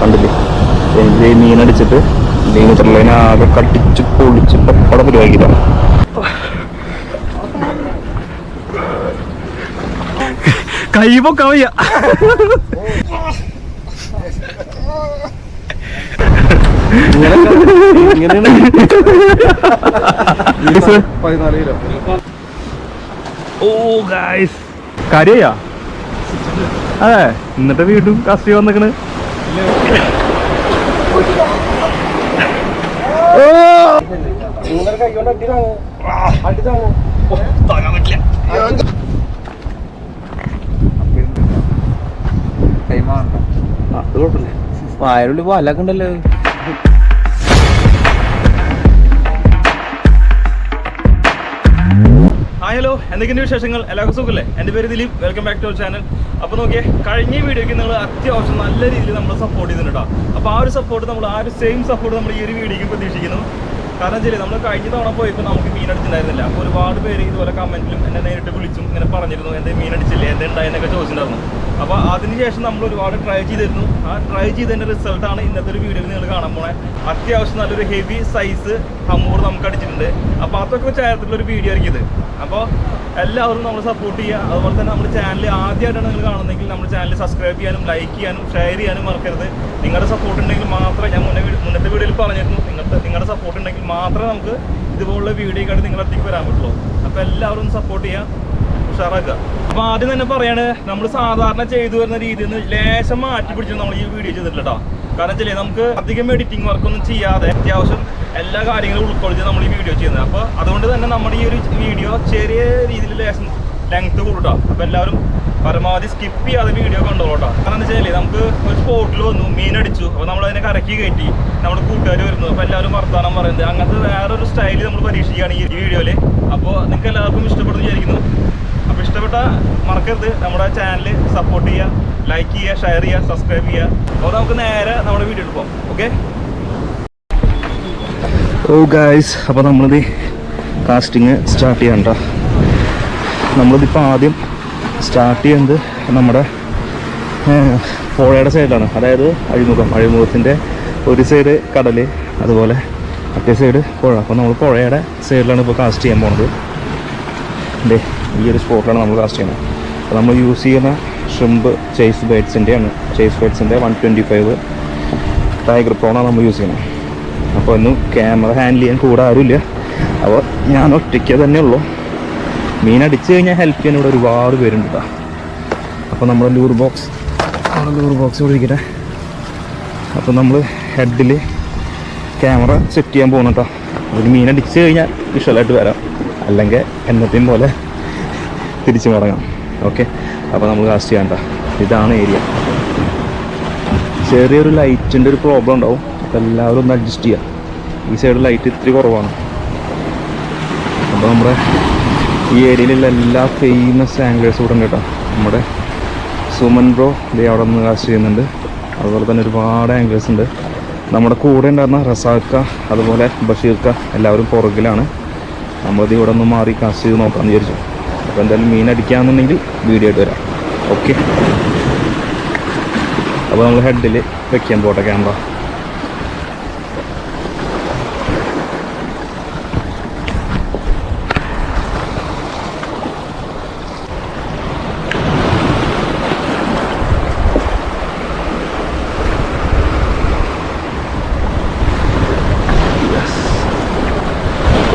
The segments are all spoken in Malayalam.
കണ്ടില്ലേ? എനിക്ക് മീനടിച്ചിട്ട് മീൻ ആകെ കട്ടിച്ച് പൊളിച്ച് പപ്പട പരിപാടിയില്ല കൈ പൊക്കാൻ വയ്യ ഓ ഗായ്സ് കാര്യയാ? അതെ എന്നിട്ട് വീണ്ടും കസ്റ്റി വന്നിക്കണ്. വായരുള്ളി പാലൊക്കെ ഉണ്ടല്ലോ. ഹലോ എന്തൊക്കെയുണ്ട് വിശേഷങ്ങൾ? എല്ലാവർക്കും സുഖമല്ലേ എന്റെ പേര് Dileep. Welcome back to our channel അപ്പോൾ നോക്കിയേ കഴിഞ്ഞ വീഡിയോയ്ക്ക് നിങ്ങൾ അത്യാവശ്യം നല്ല രീതിയിൽ നമ്മൾ സപ്പോർട്ട് ചെയ്തിട്ടുണ്ട് അപ്പോൾ ആ ഒരു സപ്പോർട്ട് നമ്മൾ ആ ഒരു സെയിം സപ്പോർട്ട് നമ്മൾ ഈ ഒരു വീഡിയോയ്ക്ക് പ്രതീക്ഷിക്കുന്നു. കാരണം വെച്ചാൽ നമ്മൾ കഴിഞ്ഞ തവണ പോയപ്പോൾ നമുക്ക് മീൻ അടിച്ചിട്ടുണ്ടായിരുന്നില്ല. അപ്പോൾ ഒരുപാട് പേര് ഇതുപോലെ കമന്റിലും എന്നെ നേരിട്ട് വിളിച്ചും ഇങ്ങനെ പറഞ്ഞിരുന്നു എന്റെ മീൻ അടിച്ചില്ലേ? എന്തേ ഉണ്ടായെന്നൊക്കെ ചോദിച്ചിട്ടുണ്ടായിരുന്നു. അപ്പോൾ അതിനുശേഷം നമ്മൾ ഒരുപാട് ട്രൈ ചെയ്തിരുന്നു. ആ ട്രൈ ചെയ്തതിന്റെ റിസൾട്ടാണ് ഇന്നത്തെ ഒരു വീഡിയോയിൽ നിങ്ങൾ കാണാൻ പോണേ. അത്യാവശ്യം നല്ലൊരു ഹെവി സൈസ് ഹമ്മൂർ നമുക്ക് അടിച്ചിട്ടുണ്ട്. അപ്പോൾ അതൊക്കെ ചേർത്തിട്ടുള്ള ഒരു വീഡിയോ ആയിരിക്കും ഇത്. അപ്പോൾ എല്ലാവരും നമ്മൾ സപ്പോർട്ട് ചെയ്യുക. അതുപോലെ തന്നെ നമ്മുടെ ചാനൽ ആദ്യമായിട്ടാണ് നിങ്ങൾ കാണുന്നതെങ്കിൽ നമ്മുടെ ചാനൽ സബ്സ്ക്രൈബ് ചെയ്യാനും ലൈക്ക് ചെയ്യാനും ഷെയർ ചെയ്യാനും മറക്കരുത്. നിങ്ങളുടെ സപ്പോർട്ട് ഉണ്ടെങ്കിൽ മാത്രമേ ഞാൻ മുന്നേ മുന്നത്തെ വീഡിയോയിൽ പറഞ്ഞിരുന്നു. നിങ്ങളുടെ നിങ്ങളുടെ സപ്പോർട്ട് ഉണ്ടെങ്കിൽ മാത്രമേ നമുക്ക് ഇതുപോലുള്ള വീഡിയോ കണ്ട് നിങ്ങളെ എത്തിക്ക് വരാൻ പറ്റുള്ളൂ. അപ്പോൾ എല്ലാവരും സപ്പോർട്ട് ചെയ്യുക ഉഷാറാക്കുക. അപ്പൊ ആദ്യം തന്നെ പറയാണ് നമ്മൾ സാധാരണ ചെയ്തു വരുന്ന രീതിയിൽ നിന്ന് ലേശം മാറ്റി പിടിച്ചു നമ്മൾ ഈ വീഡിയോ ചെയ്തിട്ടില്ല കേട്ടോ കാരണം വെച്ചാൽ നമുക്ക് അധികം എഡിറ്റിംഗ് വർക്കൊന്നും ചെയ്യാതെ അത്യാവശ്യം എല്ലാ കാര്യങ്ങളും ഉൾക്കൊള്ളിച്ച് നമ്മൾ ഈ വീഡിയോ ചെയ്യുന്നത്. അപ്പോൾ അതുകൊണ്ട് തന്നെ നമ്മുടെ ഈ ഒരു വീഡിയോ ചെറിയ രീതിയിൽ ലേശം ലെങ്ത് കൂട്ടാ അപ്പോൾ എല്ലാവരും പരമാവധി സ്കിപ്പ് ചെയ്യാതെ വീഡിയോ കണ്ടോളൂ കാരണം എന്താ വെച്ചാൽ നമുക്ക് ഒരു സ്പോട്ടിൽ വന്നു മീൻ അടിച്ചു. അപ്പോൾ നമ്മൾ അതിനെ കരക്കി കയറ്റി നമ്മുടെ കൂട്ടുകാർ വരുന്നു. അപ്പോൾ എല്ലാവരും വർത്താനം പറയുന്നത്. അങ്ങനത്തെ വേറൊരു സ്റ്റൈൽ നമ്മൾ പരീക്ഷിക്കുകയാണ് ഈ വീഡിയോയിൽ അപ്പോൾ നിങ്ങൾക്ക് എല്ലാവർക്കും ഇഷ്ടപ്പെടുന്നു വിചാരിക്കുന്നു. അപ്പോൾ ഇഷ്ടപ്പെട്ട മറക്കരുത്. നമ്മുടെ ചാനൽ സപ്പോർട്ട് ചെയ്യുക ലൈക്ക് ചെയ്യുക ഷെയർ ചെയ്യുക സബ്സ്ക്രൈബ് ചെയ്യുക. അപ്പോൾ നമുക്ക് നേരെ നമ്മുടെ വീഡിയോ എടുക്കാം ഓക്കെ ഓ ഗായ്സ് അപ്പോൾ നമ്മളിത് കാസ്റ്റിങ് സ്റ്റാർട്ട് ചെയ്യണ്ട നമ്മളിതിപ്പോൾ ആദ്യം സ്റ്റാർട്ട് ചെയ്യുന്നത് നമ്മുടെ പുഴയുടെ സൈഡിലാണ് അതായത് അഴിമുഖം അഴിമുഖത്തിന്റെ ഒരു സൈഡ് കടൽ അതുപോലെ മറ്റേ സൈഡ് പുഴ. അപ്പോൾ നമ്മൾ പുഴയുടെ സൈഡിലാണ് ഇപ്പോൾ കാസ്റ്റ് ചെയ്യാൻ പോണത്. ദേ ഈ ഒരു സ്പോട്ടിലാണ് നമ്മൾ കാസ്റ്റ് ചെയ്യുന്നത്. അപ്പോൾ നമ്മൾ യൂസ് ചെയ്യുന്ന ഷ്രിമ്പ് ചേസ് ബേഡ്സിന്റെയാണ് ചേസ് ബേഡ്സിന്റെ വൺ ട്വന്റി ഫൈവ് ടൈഗർ പ്രോണാണ് നമ്മൾ യൂസ് ചെയ്യുന്നത്. അപ്പോൾ ഒന്നും ക്യാമറ ഹാൻഡിൽ ചെയ്യാൻ കൂടാറില്ല അപ്പോൾ ഞാൻ ഒറ്റയ്ക്ക് തന്നെ ഉള്ളൂ. മീൻ അടിച്ചു കഴിഞ്ഞാൽ ഹെൽപ്പ് ചെയ്യാൻ ഇവിടെ ഒരുപാട് പേരുണ്ട് കേട്ടോ അപ്പോൾ നമ്മൾ ലൂർ ബോക്സ് നമ്മുടെ ലൂർ ബോക്സ് ഒഴിക്കട്ടെ അപ്പോൾ നമ്മൾ ഹെഡിൽ ക്യാമറ സെറ്റ് ചെയ്യാൻ പോകുന്നു കേട്ടോ ഒരു മീൻ അടിച്ചു കഴിഞ്ഞാൽ വിഷ്വലായിട്ട് വരാം. അല്ലെങ്കിൽ എന്നത്തെയും പോലെ തിരിച്ചു മടങ്ങാം. ഓക്കെ അപ്പോൾ നമ്മൾ കാസ്റ്റ് ചെയ്യാൻ ഇതാണ് ഏരിയ ചെറിയൊരു ലൈറ്റിന്റെ ഒരു പ്രോബ്ലം ഉണ്ടാവും. അപ്പോൾ എല്ലാവരും ഒന്ന് അഡ്ജസ്റ്റ് ചെയ്യുക ഈ സൈഡ് ലൈറ്റ് ഇത്തിരി കുറവാണ്. അപ്പോൾ നമ്മുടെ ഈ ഏരിയയിലുള്ള എല്ലാ ഫേമസ് ആംഗ്ലേഴ്സ് ഉണ്ട് കേട്ടോ. നമ്മുടെ സുമൻ ബ്രോ ദേ അവിടെ നിന്ന് കാസ്റ്റ് ചെയ്യുന്നുണ്ട്. അതുപോലെ തന്നെ ഒരുപാട് ആംഗ്ലേഴ്സ് ഉണ്ട്. നമ്മുടെ കൂടെ ഉണ്ടായിരുന്ന റസാക്ക അതുപോലെ ബഷീർക്ക എല്ലാവരും പുറകിലാണ്. നമ്മളത് ഇവിടെ ഒന്ന് മാറി കാസ്റ്റ് ചെയ്ത് നോക്കാമെന്ന് വിചാരിച്ചു. അപ്പോൾ എന്തായാലും മീൻ അടിക്കാമെന്നുണ്ടെങ്കിൽ വീഡിയോ ആയിട്ട് വരാം. ഓക്കെ അപ്പോൾ നമ്മൾ ഹെഡിൽ വെക്കാൻ പോട്ടെ ക്യാമറ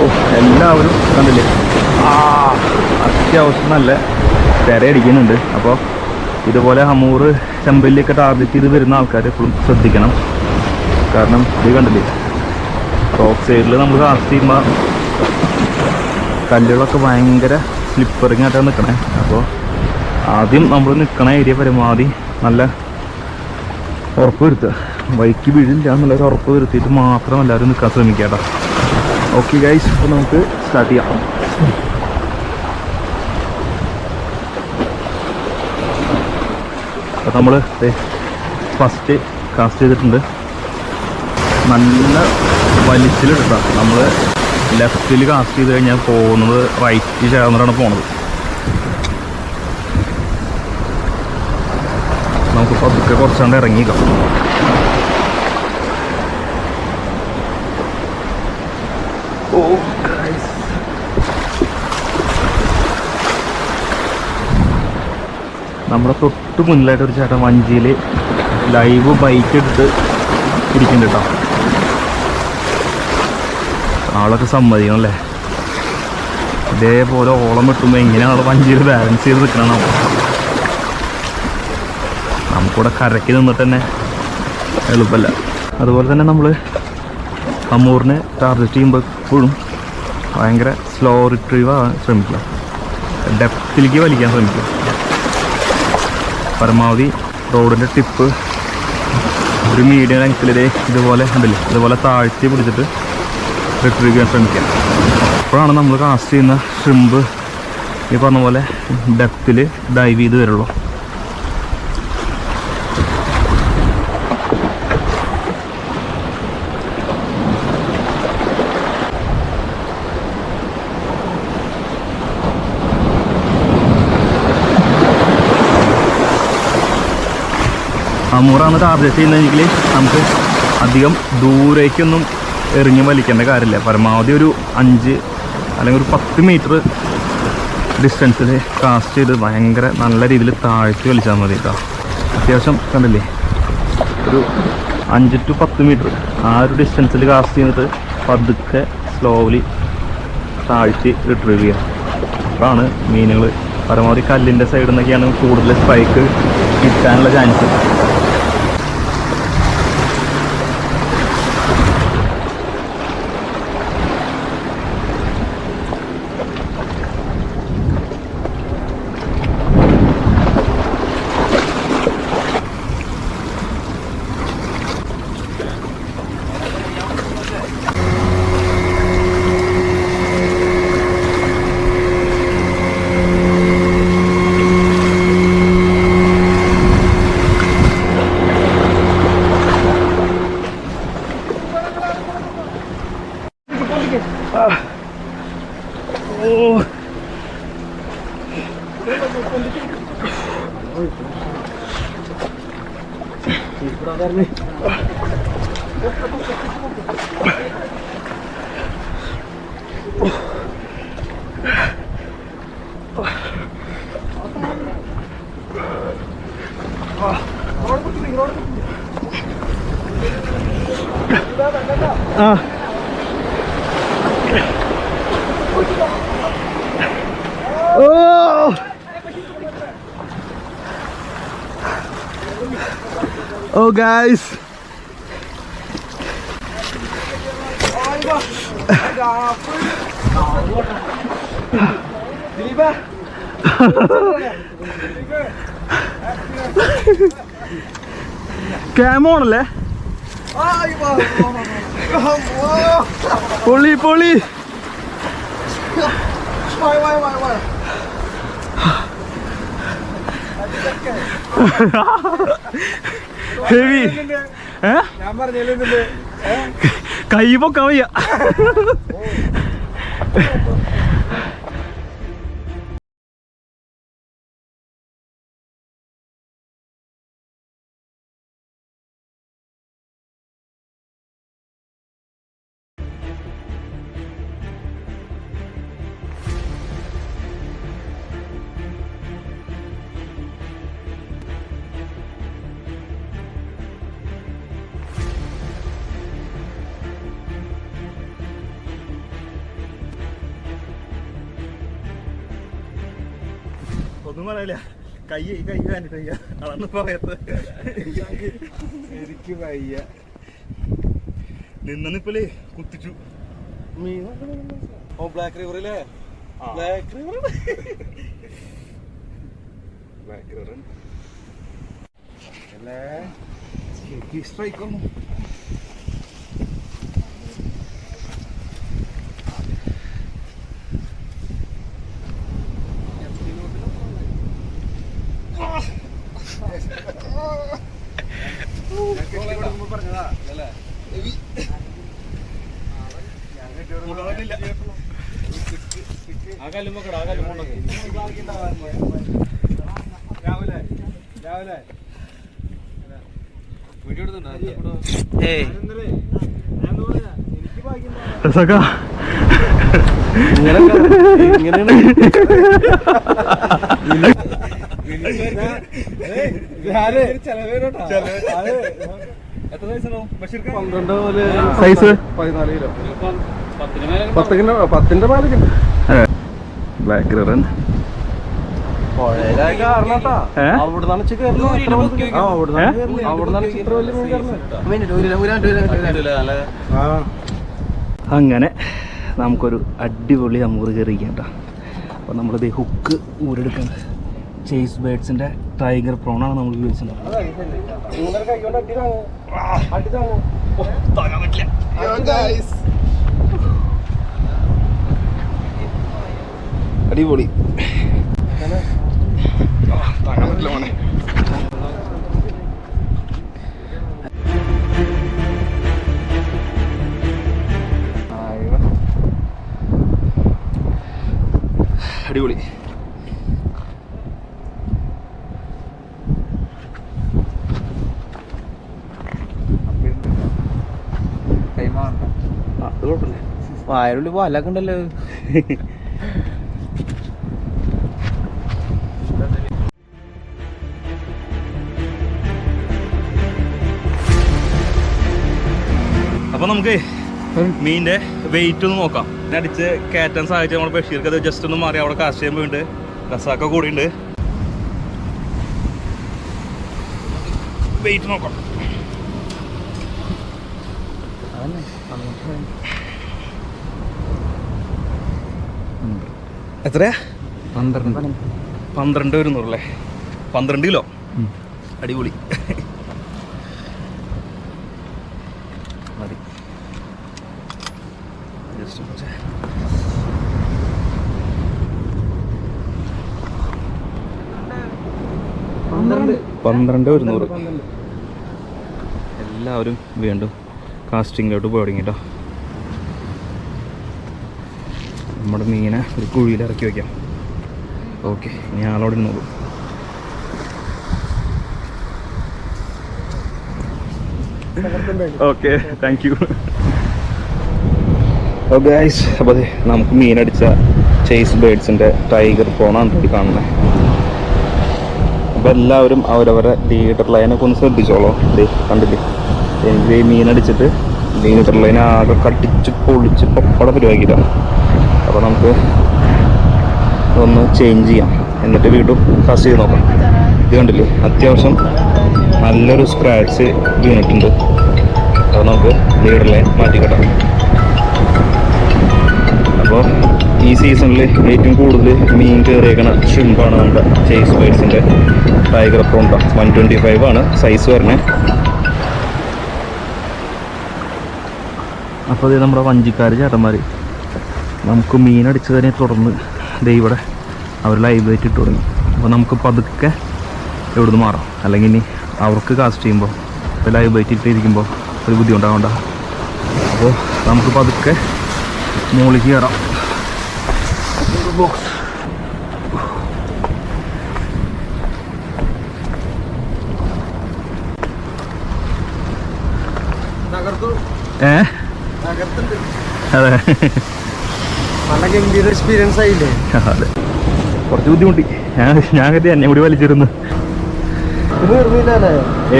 ഓ എല്ലാവരും കണ്ടില്ലേ ആ അത്യാവശ്യം നല്ല തിരയടിക്കുന്നുണ്ട് അപ്പോൾ ഇതുപോലെ ഹമൂർ ചെമ്പല്ലിയൊക്കെ ടാർഗറ്റ് ചെയ്ത് വരുന്ന ആൾക്കാർ എപ്പോഴും ശ്രദ്ധിക്കണം. കാരണം ഇത് കണ്ടില്ലേ? റോക്ക് സൈഡിൽ നമ്മൾ കാസ്റ്റ് ചെയ്യുമ്പോൾ കല്ലുകളൊക്കെ ഭയങ്കര സ്ലിപ്പറിങ് ആയിട്ടാണ് നിൽക്കണേ അപ്പോൾ ആദ്യം നമ്മൾ നിൽക്കണ ഏരിയ പരമാവധി നല്ല ഉറപ്പ് വരുത്തുക. ബൈക്ക് വീഴില്ല എന്നുള്ളൊരു ഉറപ്പ് വരുത്തിയിട്ട് മാത്രം എല്ലാവരും നിൽക്കാൻ ശ്രമിക്കുക കേട്ടോ. ഓക്കെ ഗൈസ് അപ്പോൾ നമുക്ക് സ്റ്റാർട്ട് ചെയ്യാം. അപ്പോൾ നമ്മൾ ഫസ്റ്റ് കാസ്റ്റ് ചെയ്തിട്ടുണ്ട്. നല്ല വലിച്ചിലെടുക്കാം നമ്മൾ ലെഫ്റ്റിൽ കാസ്റ്റ് ചെയ്ത് കഴിഞ്ഞാൽ പോകുന്നത് റൈറ്റ് ചേർന്നിട്ടാണ് പോണത്. നമുക്ക് പതുക്കെ കുറച്ചാണ്ട് ഇറങ്ങിക്കാം ഓ. നമ്മുടെ തൊട്ട് മുന്നിലായിട്ട് ഒരു ചേട്ടൻ വഞ്ചിയിൽ ലൈവ് ബൈക്ക് എടുത്ത് ഇരിക്കുന്നുണ്ട് കേട്ടോ. ആളൊക്കെ സമ്മതിക്കണം അല്ലേ ഇതേപോലെ ഓളം വെട്ടുമ്പോൾ എങ്ങനെയാണ് ആൾ വഞ്ചിയിൽ ബാലൻസ് ചെയ്ത് നിൽക്കണം നമുക്കിവിടെ കരയ്ക്ക് നിന്നിട്ട് തന്നെ എളുപ്പമല്ല അതുപോലെ തന്നെ നമ്മൾ അമ്മൂറിനെ ടാർഗറ്റ് ചെയ്യുമ്പോൾ എപ്പോഴും ഭയങ്കര സ്ലോ റിട്രീവ് ആവാൻ ശ്രമിക്കുക. ഡെപ്തിലേക്ക് വലിക്കാൻ ശ്രമിക്കുക. പരമാവധി റോഡിന്റെ ടിപ്പ്. ഒരു മീഡിയം ലെങ്ത്തിലേ ഇതുപോലെ ഉണ്ടല്ലേ ഇതുപോലെ താഴ്ത്തി പിടിച്ചിട്ട് റിട്രീവ് ചെയ്യാൻ ശ്രമിക്കാം. അപ്പോഴാണ് നമ്മൾ കാസ്റ്റ് ചെയ്യുന്ന ഷ്രിമ്പ് ഈ പറഞ്ഞ പോലെ ഡെപ്തിൽ ഡൈവ് ചെയ്ത് വരുള്ളൂ. അമൂറാണ് ടാർഗറ്റ് ചെയ്യുന്നതെങ്കിൽ നമുക്ക് അധികം ദൂരേക്കൊന്നും എറിഞ്ഞ് വലിക്കേണ്ട കാര്യമില്ല. പരമാവധി ഒരു അഞ്ച് അല്ലെങ്കിൽ ഒരു പത്ത് മീറ്റർ ഡിസ്റ്റൻസിൽ കാസ്റ്റ് ചെയ്ത് ഭയങ്കര നല്ല രീതിയിൽ താഴ്ത്തി വലിച്ചാൽ മതി കേട്ടോ അത്യാവശ്യം കണ്ടില്ലേ? ഒരു അഞ്ച് ടു പത്ത് മീറ്റർ ആ ഒരു ഡിസ്റ്റൻസിൽ കാസ്റ്റ് ചെയ്തിട്ട് പതുക്കെ സ്ലോലി താഴ്ത്തി റിട്രീവ് ചെയ്യുക അപ്പോഴാണ് മീനുകൾ പരമാവധി കല്ലിന്റെ സൈഡിൽ നിന്നൊക്കെയാണ് കൂടുതൽ സ്ട്രൈക്ക് കിട്ടാനുള്ള ചാൻസ് ആ ഓ ഓ ഗായ്സ് ക്യാമോണല്ലേ പൊളി പൊളി. Ha ha ഞാൻ പറഞ്ഞില്ലേ കൈ പൊക്കാൻ വയ്യ. ഒന്നും പറയില്ല. കൈ കൈ വേണ്ടിട്ട് വയ്യ. അതാണ് പറയത്ത്. എനിക്ക് വയ്യ. നിന്ന നിപ്പലേ കുത്തിച്ചു. മീൻ ഓ ബ്ലാക്ക് റിവറിലേ ബ്ലാക്ക് റിവർ ബ്ലാക്ക് റിവർ അല്ലേ? ശരിക്കും സ്ട്രൈക്ക് ഒന്നും പറഞ്ഞതാ അല്ലേ രാവിലെ രാവിലെ വീഡിയോ എടുത്തുണ്ടോ ഏയ് പന്ത്രണ്ട് സൈസ്? പതിനാല് കിലോ. പത്ത് കിലോ പത്തിന്റെ കിലോ ബ്ലാക്ക് അങ്ങനെ നമുക്കൊരു അടിപൊളി അമൂറ് കയറിയിരിക്കാം കേട്ടോ അപ്പോൾ നമ്മളിത് ഹുക്ക് ഊരെടുക്കുന്നത് ചേസ് ബേഡ്സിന്റെ ടൈഗർ പ്രോണാണ് നമ്മൾ ഉപയോഗിച്ചത് അടിപൊളി. കൈ കൊണ്ട് അടി വായലുള്ളി പാലൊക്കെ ഉണ്ടല്ലോ. അപ്പൊ നമുക്ക് മീനിന്റെ വെയിറ്റ് ഒന്ന് നോക്കാം. അടിച്ച് കയറ്റാൻ സാധിച്ച നമ്മുടെ ബഷീർക്ക് അത് ജസ്റ്റ് ഒന്ന് മാറി അവിടെ കാശ് ചെയ്യാൻ ഉണ്ട് റസാക്ക കൂടിയുണ്ട് വെയിറ്റ് നോക്കാം. എത്രയാ? പന്ത്രണ്ട്. പന്ത്രണ്ട് വരുന്നുള്ളേ പന്ത്രണ്ട് കിലോ. അടിപൊളി. മതി. ജസ്റ്റ് പന്ത്രണ്ട്. ഒരുന്നൂറ്. എല്ലാവരും വീണ്ടും കാസ്റ്റിങ്ങിലോട്ട് പോയി തുടങ്ങി കേട്ടോ നമ്മുടെ മീനെ ഒരു കുഴിയിൽ ഇറക്കി വയ്ക്കാം ഓക്കെ ഇനി ആളോട് ഇരുന്നോളൂ okay thank you okay guys അപ്പോൾ അതെ നമുക്ക് മീനടിച്ച ചേസ് ബേഡ്സിന്റെ ടൈഗർ ഇവിടെ കാണുന്നത് അപ്പോൾ എല്ലാവരും അവരവരെ ലീഡർ ലൈനൊക്കെ ഒന്ന് ശ്രദ്ധിച്ചോളൂ. ദേ കണ്ടില്ലേ? എനിക്ക് മീനടിച്ചിട്ട് ലീഡർ ലൈൻ ആകെ കട്ടിച്ച് പൊളിച്ച് പപ്പട പരിപാടിയിലാണ് അപ്പോൾ നമുക്ക് ഒന്ന് ചേഞ്ച് ചെയ്യാം. എന്നിട്ട് വീണ്ടും ഫസ്റ്റ് ചെയ്ത് നോക്കാം. ഇത് കണ്ടില്ലേ? അത്യാവശ്യം നല്ലൊരു സ്ക്രാച്ച് വീണിട്ടുണ്ട്. അപ്പോൾ നമുക്ക് ലീഡർ ലൈൻ മാറ്റിക്കെട്ടാം. അപ്പോൾ ഈ സീസണിൽ ഏറ്റവും കൂടുതൽ മീൻ കയറിയേക്കണ ഷിമ്പാണ് നമ്മുടെ ചേസ് ബേഡ്സിന്റെ ടൈഗർ പ്രോണ്ട വൺ ട്വന്റി ഫൈവ് ആണ് സൈസ് വരുന്നത് അപ്പോൾ ഇത് നമ്മുടെ വഞ്ചിക്കാർ ചേട്ടന്മാർ നമുക്ക് മീനടിച്ചതിനെ തുടർന്ന് ദേ ഇവിടെ അവർ ലൈവ് ആയിട്ട് ഇട്ട് തുടങ്ങി. അപ്പോൾ നമുക്ക് പതുക്കെ ഇവിടുന്ന് മാറാം. അല്ലെങ്കിൽ ഇനി അവർക്ക് കാസ്റ്റ് ചെയ്യുമ്പോൾ ഇപ്പോൾ ലൈവ് ആയിട്ട് ഇട്ടിരിക്കുമ്പോൾ ഒരു ബുദ്ധിമുട്ടാവണ്ട അപ്പോൾ നമുക്ക് പതുക്കെ മുകളിൽ കയറാം. ബോക്സ് ഏ? അതെ. നല്ല ഗംഭീര എക്സ്പീരിയൻസ് ആയില്ലേ? അതെ. കുറച്ച് ബുദ്ധിമുട്ടി. ഞാൻ ഞാൻ കരുതി എന്നെ കൂടി വലിച്ചിരുന്നു.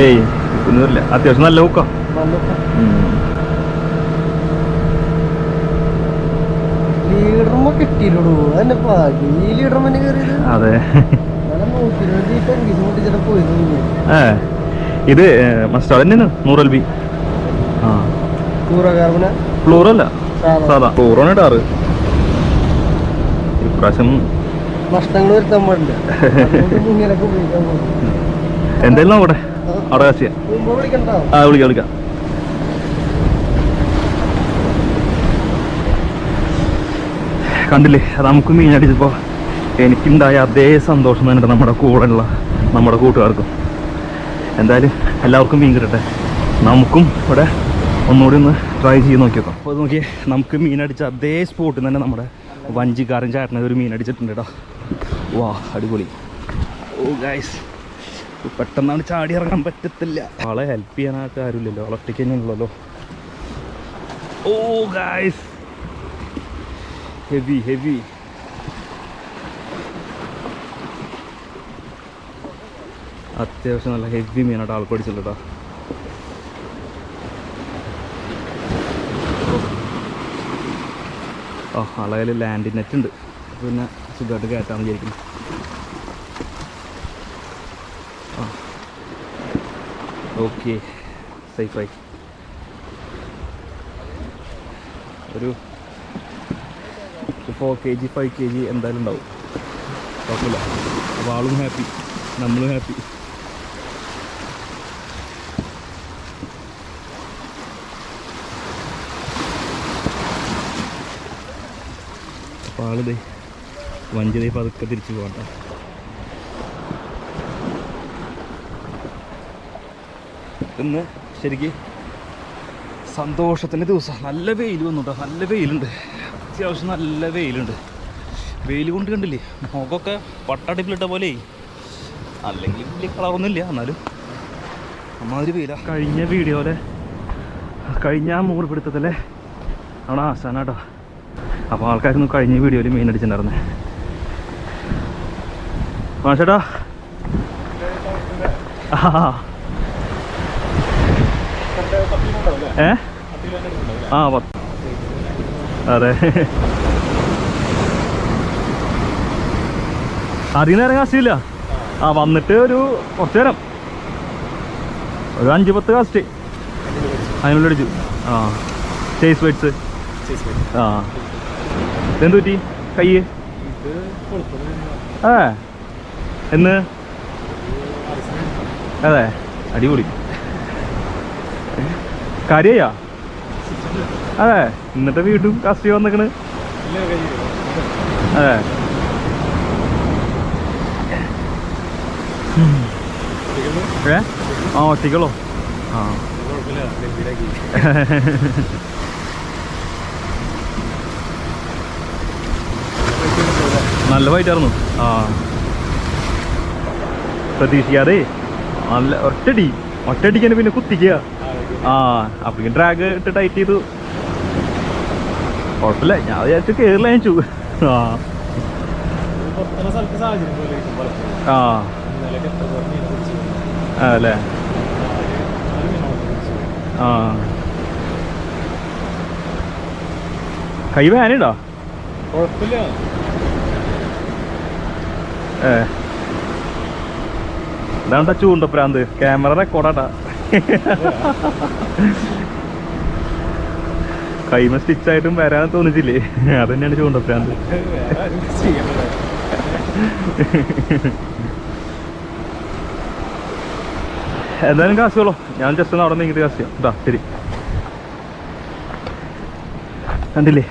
ഏയ് ഒന്നുമില്ല. അത്യാവശ്യം നല്ല കയറിയത് അതെ. ഇത് മസ്റ്റാർഡ് തന്നെയാണ്. നൂറ് എൽ ബി ആ. ഫ്ലൂറല്ല. സാധാ. ഫ്ലൂറാണ് ഇടാറ്. ഇപ്രാവശ്യം നഷ്ടങ്ങൾ വരുത്താൻ പാടില്ല. എന്തായാലും അവിടെ അവിടെ ചെയ്യാം. ആ വിളിക്കാം വിളിക്കാം. കണ്ടില്ലേ നമുക്ക് മീൻ മീനടിച്ചപ്പോൾ എനിക്കുണ്ടായ അതേ സന്തോഷം തന്നെയുണ്ട് നമ്മുടെ കൂടെയുള്ള നമ്മുടെ കൂട്ടുകാർക്കും. എന്തായാലും എല്ലാവർക്കും മീൻ കിട്ടട്ടെ. നമുക്കും ഇവിടെ ഒന്നുകൂടി ഒന്ന് ട്രൈ ചെയ്ത് നോക്കിയേക്കാം. അപ്പോൾ നോക്കിയേ നമുക്ക് മീനടിച്ച അതേ സ്പോട്ടിൽ തന്നെ നമ്മുടെ വഞ്ചിക്കാരൻ ചേട്ടനെ ഒരു മീൻ അടിച്ചിട്ടുണ്ട് കേട്ടോ വാ അടിപൊളി. ഓ ഗൈസ് പെട്ടെന്നാണ് ചാടി ഇറങ്ങാൻ പറ്റത്തില്ല. ആളെ ഹെൽപ്പ് ചെയ്യാനായിട്ട് ആരുമില്ലല്ലോ. ആളെ ഒറ്റയ്ക്ക് തന്നെ ഉള്ളല്ലോ. ഓ ഗായ്സ് ഹെവി ഹെവി അത്യാവശ്യം നല്ല ഹെവി മീനായിട്ട് ആൾക്കടിച്ചല്ലോ പഠിച്ചിട്ടുണ്ടോ ഓ ആളെ ലാൻഡ് നെറ്റ് ഉണ്ട്. പിന്നെ സുഖമായിട്ട് കയറ്റാന്ന് വിചാരിക്കുന്നു. ഓക്കെ സേഫായി ഒരു four K G five K G എന്തായാലും ഉണ്ടാവും. കുഴപ്പമില്ല. അപ്പോൾ ആളും ഹാപ്പി നമ്മളും ഹാപ്പി ആളിതേ വഞ്ചിതേ പതുക്കെ തിരിച്ചു പോകണ്ട ഇന്ന് ശരിക്ക് സന്തോഷത്തിന്റെ ദിവസം. നല്ല വെയിൽ വന്നു കേട്ടോ നല്ല വെയിലുണ്ട്. അത്യാവശ്യം നല്ല വെയിലുണ്ട്. വെയിൽ കൊണ്ട് കണ്ടില്ലേ? മുഖമൊക്കെ പട്ടടിപ്പിലിട്ട പോലെ. അല്ലെങ്കിൽ വലിയ കളറൊന്നുമില്ല എന്നാലും. അമ്മാതിരി വെയില. കഴിഞ്ഞ വീഡിയോയിലെ കഴിഞ്ഞ മൂർപ്പിടുത്തത്തിലെ അവിടെ ആശാനാട്ടോ. അപ്പോൾ ആൾക്കാരൊന്നും കഴിഞ്ഞ വീഡിയോയിൽ മീൻ അടിച്ചിട്ടുണ്ടായിരുന്നു. മാഷേട്ടാ. ഏ? ആ പത്ത്. അതെ. അധികം നേരം കാശില്ല. ആ വന്നിട്ട് ഒരു കുറച്ച് നേരം. ഒരു അഞ്ച് പത്ത് കാസ്റ്റ് അതിനുള്ളിൽ അടിച്ചു. ആ. ചേസ് വെറ്റ്സ് ആ. എന്ത് പറ്റി കൈ ആ എന്ന്? അതെ. അടിപൊളി. കാര്യയ്യാ? അതെ. എന്നിട്ട് വീണ്ടും കസ്റ്റഡി വന്നിക്കണ്. അതെ. ഏ? ആ ഒറ്റയ്ക്കുള്ളോ. ആ. നല്ല ഫൈറ്റായിരുന്നു ആ. പ്രതീക്ഷിക്കാതെ നല്ല ഒറ്റടി. ഒറ്റടിക്കാൻ പിന്നെ കുത്തിക്കുക. ആ അപ്പോഴേക്കും ഡ്രാഗ് ഇട്ട് ടൈറ്റ് ചെയ്തു. കുഴപ്പമില്ല. ഞാൻ വിചാരിച്ചു കയറില്ല ഞാൻ ചു ആ. ആ. അല്ലേ ആ. കൈ വേനുണ്ടോ കുഴപ്പമില്ല. ഏ. ചൂണ്ട പ്രാന്ത്. ക്യാമറ റെക്കോർഡാട്ടാ കൈമ സ്റ്റിച്ചായിട്ടും വരാൻ തോന്നിച്ചില്ലേ? അതന്നെയാണ് ചൂണ്ട ചൂണ്ടപ്രാന്ത് എന്തായാലും കാശുകളോ? ഞാൻ ജസ്റ്റ് ഒന്ന് അവിടെ നിന്ന് ഇങ്ങോട്ട് കാശ് ചെയ്യാം. ശരി. കണ്ടില്ലേ?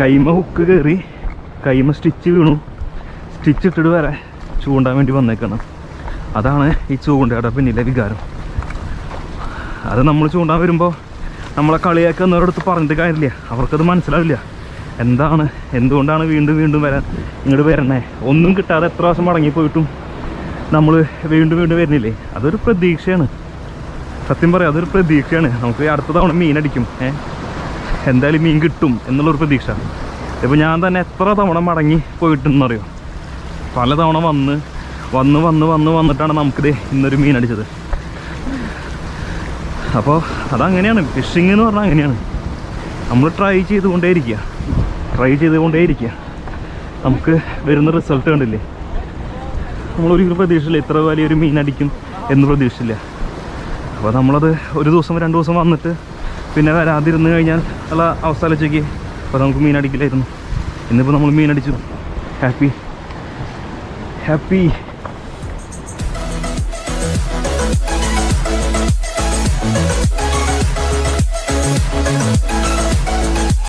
കൈമ ഹുക്ക് കയറി കൈമ സ്റ്റിച്ച് വീണു. സ്റ്റിച്ച് വരെ ചൂണ്ടാൻ വേണ്ടി വന്നേക്കണം. അതാണ് ഈ ചൂണ്ടയുടെ പിന്നിലെ വികാരം. അത് നമ്മൾ ചൂണ്ടാൻ വരുമ്പോൾ നമ്മളെ കളിയാക്കുന്നവരടുത്ത് പറഞ്ഞിട്ട് കാര്യമില്ല. അവർക്കത് മനസ്സിലാവില്ല. എന്താണ് എന്തുകൊണ്ടാണ് വീണ്ടും വീണ്ടും വരാൻ ഇങ്ങോട്ട് വരണേ? ഒന്നും കിട്ടാതെ എത്ര പ്രാവശ്യം മടങ്ങിപ്പോയിട്ടും നമ്മൾ വീണ്ടും വീണ്ടും വരുന്നില്ലേ? അതൊരു പ്രതീക്ഷയാണ്. സത്യം പറയാം അതൊരു പ്രതീക്ഷയാണ്. നമുക്ക് അടുത്ത തവണ മീനടിക്കും ഏ? എന്തായാലും മീൻ കിട്ടും എന്നുള്ളൊരു പ്രതീക്ഷ. ഇപ്പോൾ ഞാൻ തന്നെ എത്ര തവണ മടങ്ങി പോയിട്ടുണ്ടെന്നറിയോ? പല തവണ വന്ന് വന്ന് വന്ന് വന്ന് വന്നിട്ടാണ് നമുക്കിത് ഇന്നൊരു മീൻ അടിച്ചത്. അപ്പോൾ അതങ്ങനെയാണ്. ഫിഷിങ് എന്ന് പറഞ്ഞാൽ അങ്ങനെയാണ്. നമ്മൾ ട്രൈ ചെയ്തുകൊണ്ടേയിരിക്കുക ട്രൈ ചെയ്തുകൊണ്ടേയിരിക്കുക നമുക്ക് വരുന്ന റിസൾട്ട് കണ്ടില്ലേ? നമ്മളൊരിക്കലും പ്രതീക്ഷയില്ല ഇത്ര വലിയൊരു മീൻ അടിക്കും എന്ന് പ്രതീക്ഷയില്ല അപ്പോൾ നമ്മളത് ഒരു ദിവസം രണ്ട് ദിവസം വന്നിട്ട് പിന്നെ വരാതിരുന്ന് കഴിഞ്ഞാൽ ഉള്ള അവസ്ഥ വെച്ചേക്ക് അപ്പോൾ നമുക്ക് മീൻ അടിക്കില്ലായിരുന്നു. ഇന്നിപ്പോൾ നമ്മൾ മീൻ അടിച്ചു. Happy happy